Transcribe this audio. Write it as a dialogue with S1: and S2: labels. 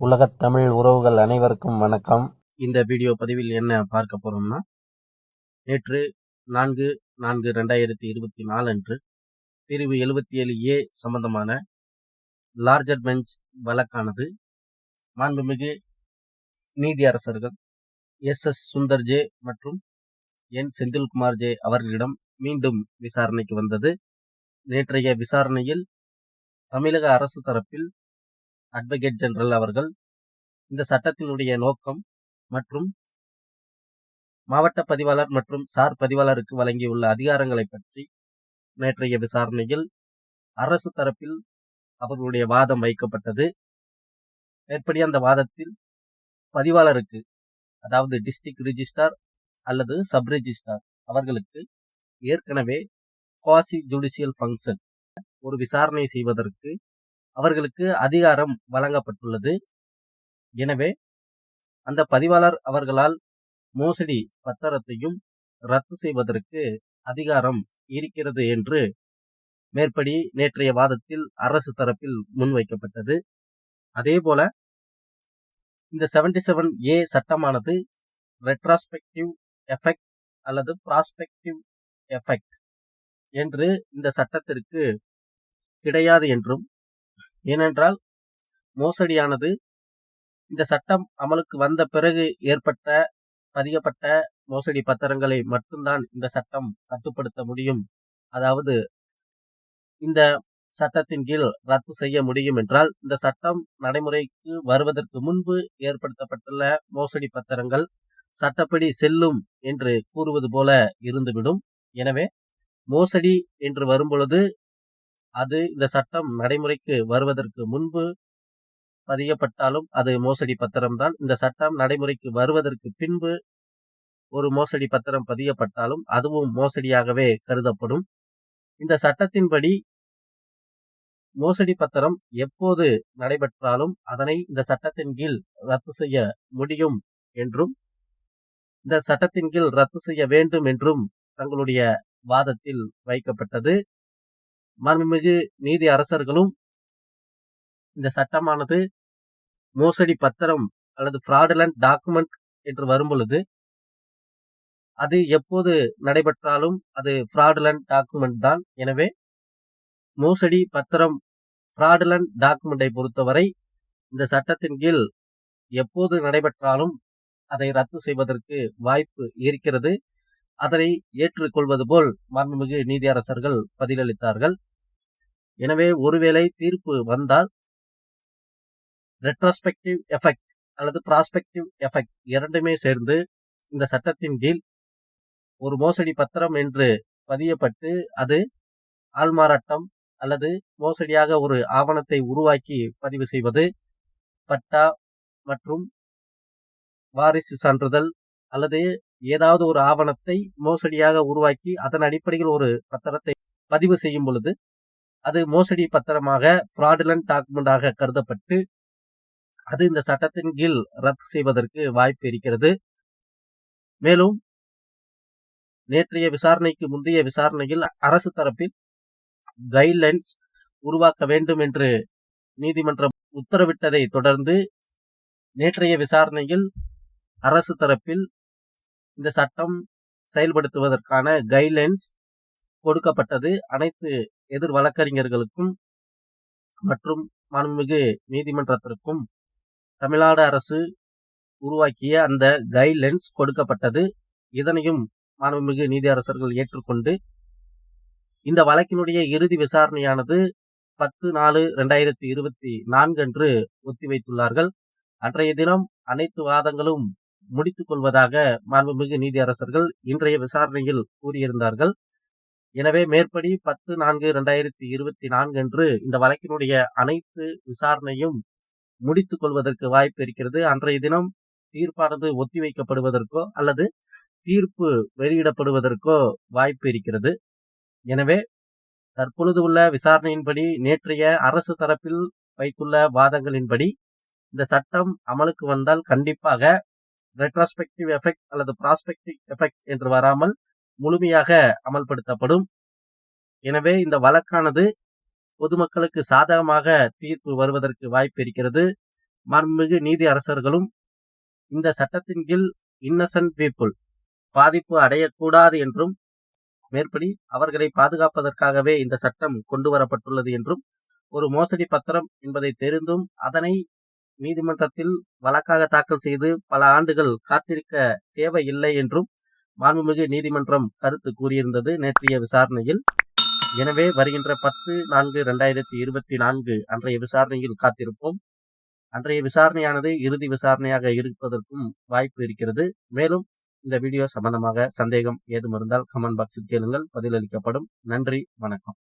S1: உலகத் தமிழ் உறவுகள் அனைவருக்கும் வணக்கம். இந்த வீடியோ பதிவில் என்ன பார்க்க போறோம்னா நேற்று நான்கு நான்கு ரெண்டாயிரத்தி இருபத்தி நாலு அன்று பிரிவு எழுபத்தி ஏழு ஏ சம்பந்தமான லார்ஜர் பெஞ்ச் வழக்கானது மாண்புமிகு நீதியரசர்கள் எஸ். எஸ். சுந்தர் ஜே மற்றும் என். செந்தில்குமார் ஜே அவர்களிடம் மீண்டும் விசாரணைக்கு வந்தது. நேற்றைய விசாரணையில் தமிழக அரசு தரப்பில் அட்வொகேட் ஜெனரல் அவர்கள் இந்த சட்டத்தினுடைய நோக்கம் மற்றும் மாவட்ட பதிவாளர் மற்றும் சார் பதிவாளருக்கு வழங்கியுள்ள அதிகாரங்களை பற்றி நேற்றைய விசாரணையில் அரசு தரப்பில் அவர்களுடைய வாதம் வைக்கப்பட்டது. மேற்படி அந்த வாதத்தில் பதிவாளருக்கு அதாவது டிஸ்ட்ரிக்ட் ரிஜிஸ்டார் அல்லது சப் ரிஜிஸ்டார் அவர்களுக்கு ஏற்கனவே குவாசி ஜுடிஷியல் ஃபங்க்ஷன் ஒரு விசாரணை செய்வதற்கு அவர்களுக்கு அதிகாரம் வழங்கப்பட்டுள்ளது. எனவே அந்த பதிவாளர் அவர்களால் மோசடி பத்திரத்தையும் ரத்து செய்வதற்கு அதிகாரம் இருக்கிறது என்று மேற்படி நேற்றைய வாதத்தில் அரசு தரப்பில் முன்வைக்கப்பட்டது. அதேபோல இந்த செவன்டி செவன் ஏ சட்டமானது ரெட்ராஸ்பெக்டிவ் எஃபெக்ட் அல்லது ப்ராஸ்பெக்டிவ் எஃபெக்ட் என்று இந்த சட்டத்திற்கு கிடையாது என்றும் ஏனென்றால் மோசடியானது இந்த சட்டம் அமலுக்கு வந்த பிறகு ஏற்பட்ட பதியப்பட்ட மோசடி பத்திரங்களை மட்டும்தான் இந்த சட்டம் கட்டுப்படுத்த முடியும். அதாவது இந்த சட்டத்தின் கீழ் ரத்து செய்ய முடியும் என்றால் இந்த சட்டம் நடைமுறைக்கு வருவதற்கு முன்பு ஏற்படுத்தப்பட்டுள்ள மோசடி பத்திரங்கள் சட்டப்படி செல்லும் என்று கூறுவது போல இருந்துவிடும். எனவே மோசடி என்று வரும்பொழுது அது இந்த சட்டம் நடைமுறைக்கு வருவதற்கு முன்பு பதியப்பட்டாலும் அது மோசடி பத்திரம்தான். இந்த சட்டம் நடைமுறைக்கு வருவதற்கு பின்பு ஒரு மோசடி பத்திரம் பதியப்பட்டாலும் அதுவும் மோசடியாகவே கருதப்படும். இந்த சட்டத்தின்படி மோசடி பத்திரம் எப்போது நடைபெற்றாலும் அதனை இந்த சட்டத்தின் கீழ் ரத்து செய்ய முடியும் என்றும் இந்த சட்டத்தின் கீழ் ரத்து செய்ய வேண்டும் என்றும் தங்களுடைய வாதத்தில் வைக்கப்பட்டது. மாண்புமிகு நீதி அரசர்களும் இந்த சட்டமானது மோசடி பத்திரம் அல்லது ஃப்ராடுலண்ட் டாக்குமெண்ட் என்று வரும்பொழுது அது எப்போது நடைபெற்றாலும் அது ஃப்ராடுலண்ட் டாக்குமெண்ட் தான். எனவே மோசடி பத்திரம் ஃப்ராடுலண்ட் டாக்குமெண்டை பொறுத்தவரை இந்த சட்டத்தின் கீழ் எப்போது நடைபெற்றாலும் அதை ரத்து செய்வதற்கு வாய்ப்பு இருக்கிறது. அதனை ஏற்றுக்கொள்வது போல் மாண்புமிகு நீதியரசர்கள் பதிலளித்தார்கள். எனவே ஒருவேளை தீர்ப்பு வந்தால் ரெட்ரோஸ்பெக்டிவ் எஃபெக்ட் அல்லது ப்ராஸ்பெக்டிவ் எஃபெக்ட் இரண்டுமே சேர்ந்து இந்த சட்டத்தின் கீழ் ஒரு மோசடி பத்திரம் என்று பதியப்பட்டு அது ஆள்மாறாட்டம் அல்லது மோசடியாக ஒரு ஆவணத்தை உருவாக்கி பதிவு செய்வது பட்டா மற்றும் வாரிசு சான்றிதழ் அல்லது ஏதாவது ஒரு ஆவணத்தை மோசடியாக உருவாக்கி அதன் அடிப்படையில் ஒரு பத்திரத்தை பதிவு செய்யும் பொழுது அது மோசடி பத்திரமாக ஃப்ராடுலண்ட் டாக்குமெண்டாக கருதப்பட்டு அது இந்த சட்டத்தின் கீழ் ரத்து செய்வதற்கு வாய்ப்பு இருக்கிறது. மேலும் நேற்றைய விசாரணைக்கு முந்தைய விசாரணையில் அரசு தரப்பில் கைட்லைன்ஸ் உருவாக்க வேண்டும் என்று நீதிமன்றம் உத்தரவிட்டதை தொடர்ந்து நேற்றைய விசாரணையில் அரசு தரப்பில் இந்த சட்டம் செயல்படுத்துவதற்கான கைட்லைன்ஸ் கொடுக்கப்பட்டது. அனைத்து எதிர் வழக்கறிஞர்களுக்கும் மற்றும் மாண்புமிகு நீதிமன்றத்திற்கும் தமிழ்நாடு அரசு உருவாக்கிய அந்த கைட்லைன்ஸ் கொடுக்கப்பட்டது. இதனையும் மாண்புமிகு நீதியரசர்கள் ஏற்றுக்கொண்டு இந்த வழக்கினுடைய இறுதி விசாரணையானது பத்து நாலு ரெண்டாயிரத்தி இருபத்தி நான்கு அன்று ஒத்திவைத்துள்ளார்கள். அன்றைய தினம் அனைத்து வாதங்களும் முடித்துக் கொள்வதாக மாண்புமிகு நீதியரசர்கள் இன்றைய விசாரணையில் கூறியிருந்தார்கள். எனவே மேற்படி பத்து நான்கு ரெண்டாயிரத்தி இருபத்தி நான்கு அன்று இந்த வழக்கினுடைய அனைத்து விசாரணையும் முடித்துக் கொள்வதற்கு வாய்ப்பு இருக்கிறது. அன்றைய தினம் தீர்ப்பானது ஒத்திவைக்கப்படுவதற்கோ அல்லது தீர்ப்பு வெளியிடப்படுவதற்கோ வாய்ப்பு இருக்கிறது. எனவே தற்பொழுது உள்ள விசாரணையின்படி நேற்றைய அரசு தரப்பில் வைத்துள்ள வாதங்களின்படி இந்த சட்டம் அமலுக்கு வந்தால் கண்டிப்பாக ரெட்ராஸ்பெக்டிவ் எஃபெக்ட் அல்லது ப்ராஸ்பெக்டிவ் எஃபெக்ட் என்று வராமல் முழுமையாக அமல்படுத்தப்படும். எனவே இந்த வழக்கானது பொதுமக்களுக்கு சாதகமாக தீர்ப்பு வருவதற்கு வாய்ப்பு இருக்கிறது. மாண்புமிகு நீதி அரசர்களும் இந்த சட்டத்தின் கீழ் இன்னசென்ட் பீப்புள் பாதிப்பு அடையக்கூடாது என்றும் மேற்படி அவர்களை பாதுகாப்பதற்காகவே இந்த சட்டம் கொண்டு வரப்பட்டுள்ளது என்றும் ஒரு மோசடி பத்திரம் என்பதை தெரிந்தும் அதனை நீதிமன்றத்தில் வழக்காக தாக்கல் செய்து பல ஆண்டுகள் காத்திருக்க தேவையில்லை என்றும் மாண்புமிகு நீதிமன்றம் கருத்து கூறியிருந்தது நேற்றைய விசாரணையில். எனவே வருகின்ற பத்து நான்கு ரெண்டாயிரத்தி இருபத்தி நான்கு அன்றைய விசாரணையில் காத்திருப்போம். அன்றைய விசாரணையானது இறுதி விசாரணையாக இருப்பதற்கும் வாய்ப்பு இருக்கிறது. மேலும் இந்த வீடியோ சம்பந்தமாக சந்தேகம் ஏதும் இருந்தால் கமெண்ட் பாக்ஸில் கேளுங்கள். பதிலளிக்கப்படும். நன்றி. வணக்கம்.